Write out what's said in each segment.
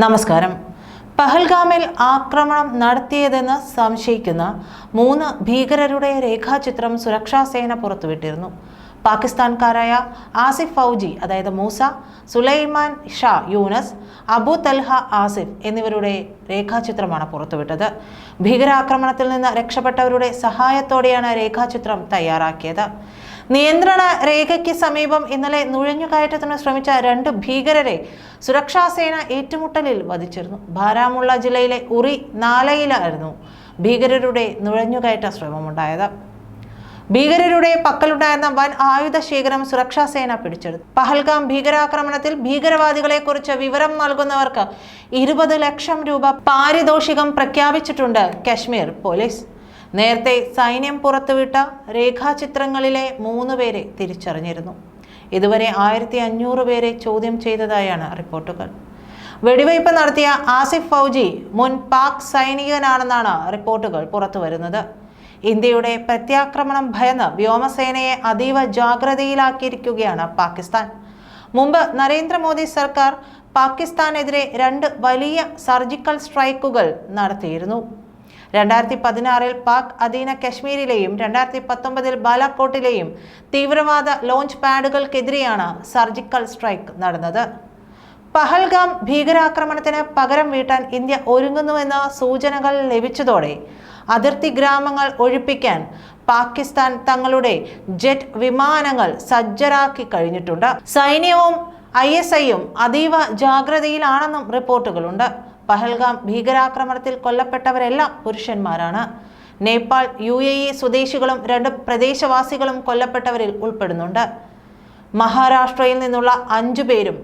നമസ്കാരം. പഹൽഗാമിൽ ആക്രമണം നടത്തിയതെന്ന് സംശയിക്കുന്ന മൂന്ന് ഭീകരരുടെ രേഖാചിത്രം സുരക്ഷാ സേന പുറത്തുവിട്ടിരുന്നു. പാകിസ്ഥാൻകാരായ ആസിഫ് ഫൗജി അതായത് മൂസ സുലൈമാൻ ഷാ യൂനസ് അബു തൽഹ ആസിഫ് എന്നിവരുടെ രേഖാചിത്രമാണ് പുറത്തുവിട്ടത്. ഭീകരാക്രമണത്തിൽ നിന്ന് രക്ഷപ്പെട്ടവരുടെ സഹായത്തോടെയാണ് രേഖാചിത്രം തയ്യാറാക്കിയത്. നിയന്ത്രണ രേഖയ്ക്ക് സമീപം ഇന്നലെ നുഴഞ്ഞുകയറ്റത്തിന് ശ്രമിച്ച രണ്ട് ഭീകരരെ സുരക്ഷാസേന ഏറ്റുമുട്ടലിൽ വധിച്ചിരുന്നു. ബാരാമുള്ള ജില്ലയിലെ ഉറി നാലയിലായിരുന്നു ഭീകരരുടെ നുഴഞ്ഞുകയറ്റ ശ്രമമുണ്ടായത്. ഭീകരരുടെ പക്കലുണ്ടായിരുന്ന വൻ ആയുധ ശേഖരം സുരക്ഷാ സേന പിടിച്ചെടുത്തു. പഹൽഗാം ഭീകരാക്രമണത്തിൽ ഭീകരവാദികളെ കുറിച്ച് വിവരം നൽകുന്നവർക്ക് ഇരുപത് ലക്ഷം രൂപ പാരിതോഷികം പ്രഖ്യാപിച്ചിട്ടുണ്ട് കശ്മീർ പോലീസ്. നേരത്തെ സൈന്യം പുറത്തുവിട്ട രേഖാചിത്രങ്ങളിലെ മൂന്ന് പേരെ തിരിച്ചറിഞ്ഞിരുന്നു. ഇതുവരെ ആയിരത്തി അഞ്ഞൂറ് പേരെ ചോദ്യം ചെയ്തതായാണ് റിപ്പോർട്ടുകൾ. വെടിവയ്പ് നടത്തിയ ആസിഫ് ഫൗജി മുൻ പാക് സൈനികനാണെന്നാണ് റിപ്പോർട്ടുകൾ പുറത്തുവരുന്നത്. ഇന്ത്യയുടെ പ്രത്യാക്രമണം ഭയന്ന് വ്യോമസേനയെ അതീവ ജാഗ്രതയിലാക്കിയിരിക്കുകയാണ് പാകിസ്ഥാൻ. മുമ്പ് നരേന്ദ്രമോദി സർക്കാർ പാകിസ്ഥാനെതിരെ രണ്ട് വലിയ സർജിക്കൽ സ്ട്രൈക്കുകൾ നടത്തിയിരുന്നു. രണ്ടായിരത്തി പതിനാറിൽ പാക് അധീന കശ്മീരിലെയും രണ്ടായിരത്തി പത്തൊമ്പതിൽ ബാലാക്കോട്ടിലെയും തീവ്രവാദ ലോഞ്ച് പാഡുകൾക്കെതിരെയാണ് സർജിക്കൽ സ്ട്രൈക്ക് നടന്നത്. പഹൽഗാം ഭീകരാക്രമണത്തിന് പകരം വീട്ടാൻ ഇന്ത്യ ഒരുങ്ങുന്നുവെന്ന സൂചനകൾ ലഭിച്ചതോടെ അതിർത്തി ഗ്രാമങ്ങൾ ഒഴിപ്പിക്കാൻ പാകിസ്ഥാൻ തങ്ങളുടെ ജെറ്റ് വിമാനങ്ങൾ സജ്ജരാക്കി കഴിഞ്ഞിട്ടുണ്ട്. സൈന്യവും ഐ എസ് ഐയും അതീവ ജാഗ്രതയിലാണെന്നും റിപ്പോർട്ടുകളുണ്ട്. പഹൽഗാം ഭീകരാക്രമണത്തിൽ കൊല്ലപ്പെട്ടവരെല്ലാം പുരുഷന്മാരാണ്. നേപ്പാൾ യു എ ഇ സ്വദേശികളും രണ്ട് പ്രദേശവാസികളും കൊല്ലപ്പെട്ടവരിൽ ഉൾപ്പെടുന്നുണ്ട്. മഹാരാഷ്ട്രയിൽ നിന്നുള്ള അഞ്ചു പേരും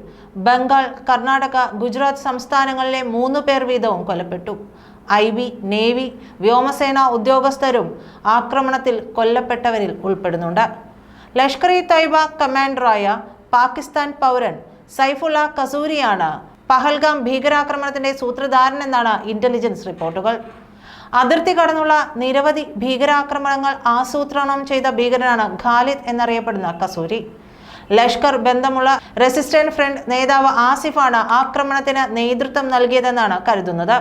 ബംഗാൾ കർണാടക ഗുജറാത്ത് സംസ്ഥാനങ്ങളിലെ മൂന്ന് പേർ വീതവും കൊല്ലപ്പെട്ടു. ഐ ബി നേവി വ്യോമസേന ഉദ്യോഗസ്ഥരും ആക്രമണത്തിൽ കൊല്ലപ്പെട്ടവരിൽ ഉൾപ്പെടുന്നുണ്ട്. ലഷ്കർ ഇ തൈബ കമാൻഡറായ പാകിസ്ഥാൻ പൗരൻ സൈഫുള്ള കസൂരിയാണ് പഹൽഗാം ഭീകരാക്രമണത്തിന്റെ സൂത്രധാരൻ എന്നാണ് ഇന്റലിജൻസ് റിപ്പോർട്ടുകൾ. അതിർത്തി കടന്നുള്ള നിരവധി ഭീകരാക്രമണങ്ങൾ ആസൂത്രണം ചെയ്ത ഭീകരനാണ് ഖാലിദ് എന്നറിയപ്പെടുന്ന കസൂരി. ലഷ്കർ ബന്ധമുള്ള റെസിസ്റ്റന്റ് ഫ്രണ്ട് നേതാവ് ആസിഫാണ് ആക്രമണത്തിന് നേതൃത്വം നൽകിയതെന്നാണ് കരുതുന്നത്.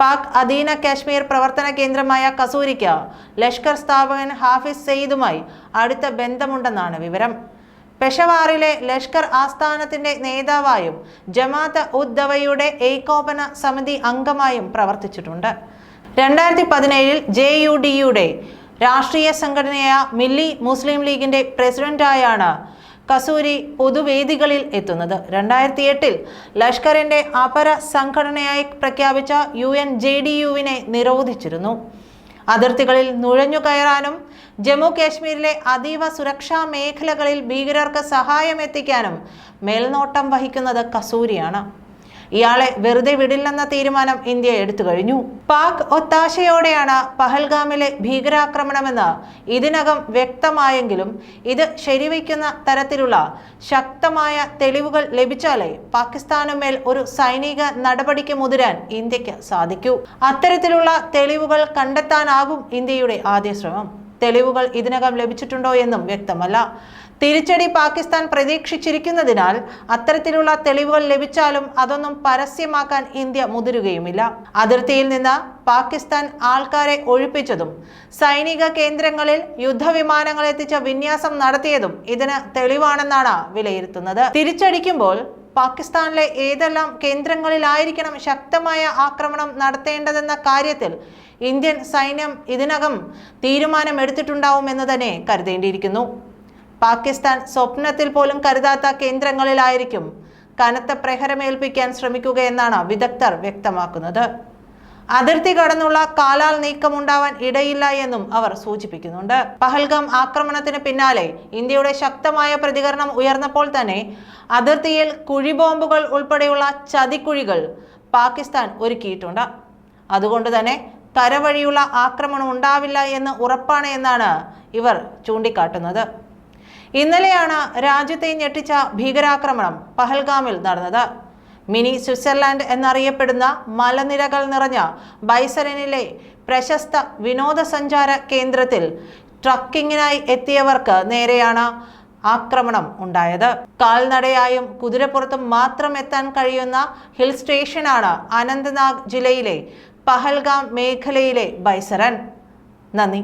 പാക് അധീന കാശ്മീർ പ്രവർത്തന കേന്ദ്രമായ കസൂരിക്ക് ലഷ്കർ സ്ഥാപകൻ ഹാഫിസ് സെയ്ദുമായി അടുത്ത ബന്ധമുണ്ടെന്നാണ് വിവരം. പെഷവാറിലെ ലഷ്കർ ആസ്ഥാനത്തിന്റെ നേതാവായും ജമാഅത്ത് ഉദ്ദവയുടെ ഏകോപന സമിതി അംഗമായും പ്രവർത്തിച്ചിട്ടുണ്ട്. രണ്ടായിരത്തി പതിനേഴിൽ ജെ യു ഡിയുടെ രാഷ്ട്രീയ സംഘടനയായ മില്ലി മുസ്ലിം ലീഗിന്റെ പ്രസിഡന്റായാണ് കസൂരി പൊതുവേദികളിൽ എത്തുന്നത്. രണ്ടായിരത്തി എട്ടിൽ ലഷ്കറിന്റെ അപര സംഘടനയായി പ്രഖ്യാപിച്ച യു എൻ ജെ ഡി യുവിനെ നിരോധിച്ചിരുന്നു. അതിർത്തികളിൽ നുഴഞ്ഞുകയറാനും ജമ്മു കാശ്മീരിലെ അതീവ സുരക്ഷാ മേഖലകളിൽ ഭീകരർക്ക് സഹായമെത്തിക്കാനും മേൽനോട്ടം വഹിക്കുന്നത് കസൂരിയാണ്. ഇയാളെ വെറുതെ വിടില്ലെന്ന തീരുമാനം ഇന്ത്യ എടുത്തു കഴിഞ്ഞു. പാക് ഒത്താശയോടെയാണ് പഹൽഗാമിലെ ഭീകരാക്രമണമെന്ന് ഇതിനകം വ്യക്തമായെങ്കിലും ഇത് ശരിവയ്ക്കുന്ന തരത്തിലുള്ള ശക്തമായ തെളിവുകൾ ലഭിച്ചാലേ പാകിസ്ഥാനുമേൽ ഒരു സൈനിക നടപടിക്ക് മുതിരാൻ ഇന്ത്യയ്ക്ക് സാധിക്കൂ. അത്തരത്തിലുള്ള തെളിവുകൾ കണ്ടെത്താനാകും ഇന്ത്യയുടെ ആദ്യ ശ്രമം. തെളിവുകൾ ഇതിനകം ലഭിച്ചിട്ടുണ്ടോ എന്നും വ്യക്തമല്ല. തിരിച്ചടി പാകിസ്ഥാൻ പ്രതീക്ഷിച്ചിരിക്കുന്നതിനാൽ അത്തരത്തിലുള്ള തെളിവുകൾ ലഭിച്ചാലും അതൊന്നും പരസ്യമാക്കാൻ ഇന്ത്യ മുതിരുകയുമില്ല. അതിർത്തിയിൽ നിന്ന് പാകിസ്ഥാൻ ആൾക്കാരെ ഒഴിപ്പിച്ചതും സൈനിക കേന്ദ്രങ്ങളിൽ യുദ്ധവിമാനങ്ങൾ എത്തിച്ച വിന്യാസം നടത്തിയതും ഇതിന് തെളിവാണെന്നാണ് വിലയിരുത്തുന്നത്. തിരിച്ചടിക്കുമ്പോൾ പാകിസ്ഥാനിലെ ഏതെല്ലാം കേന്ദ്രങ്ങളിലായിരിക്കണം ശക്തമായ ആക്രമണം നടത്തേണ്ടതെന്ന കാര്യത്തിൽ ഇന്ത്യൻ സൈന്യം ഇതിനകം തീരുമാനമെടുത്തിട്ടുണ്ടാവുമെന്ന് തന്നെ കരുതേണ്ടിയിരിക്കുന്നു. പാകിസ്ഥാൻ സ്വപ്നത്തിൽ പോലും കരുതാത്ത കേന്ദ്രങ്ങളിലായിരിക്കും കനത്ത പ്രഹരമേൽപ്പിക്കാൻ ശ്രമിക്കുകയെന്നാണ് വിദഗ്ധർ വ്യക്തമാക്കുന്നത്. അതിർത്തി കടന്നുള്ള കാലാൽ നീക്കമുണ്ടാവാൻ ഇടയില്ല എന്നും അവർ സൂചിപ്പിക്കുന്നുണ്ട്. പഹൽഗാം ആക്രമണത്തിന് പിന്നാലെ ഇന്ത്യയുടെ ശക്തമായ പ്രതികരണം ഉയർന്നപ്പോൾ തന്നെ അതിർത്തിയിൽ കുഴിബോംബുകൾ ഉൾപ്പെടെയുള്ള ചതിക്കുഴികൾ പാകിസ്ഥാൻ ഒരുക്കിയിട്ടുണ്ട്. അതുകൊണ്ട് തന്നെ കരവഴിയുള്ള ആക്രമണം ഉണ്ടാവില്ല എന്ന് ഉറപ്പാണ് എന്നാണ് ഇവർ ചൂണ്ടിക്കാട്ടുന്നത്. ഇന്നലെയാണ് രാജ്യത്തെ ഞെട്ടിച്ച ഭീകരാക്രമണം പഹൽഗാമിൽ നടന്നത്. മിനി സ്വിറ്റ്സർലാൻഡ് എന്നറിയപ്പെടുന്ന മലനിരകൾ നിറഞ്ഞ ബൈസരനിലെ പ്രശസ്ത വിനോദസഞ്ചാര കേന്ദ്രത്തിൽ ട്രക്കിങ്ങിനായി എത്തിയവർക്ക് നേരെയാണ് ആക്രമണം ഉണ്ടായത്. കാൽനടയായും കുതിരപ്പുറത്തും മാത്രം എത്താൻ കഴിയുന്ന ഹിൽ സ്റ്റേഷനാണ് അനന്ത്നാഗ് ജില്ലയിലെ പഹൽഗാം മേഖലയിലെ ബൈസരൻ നന്ദി.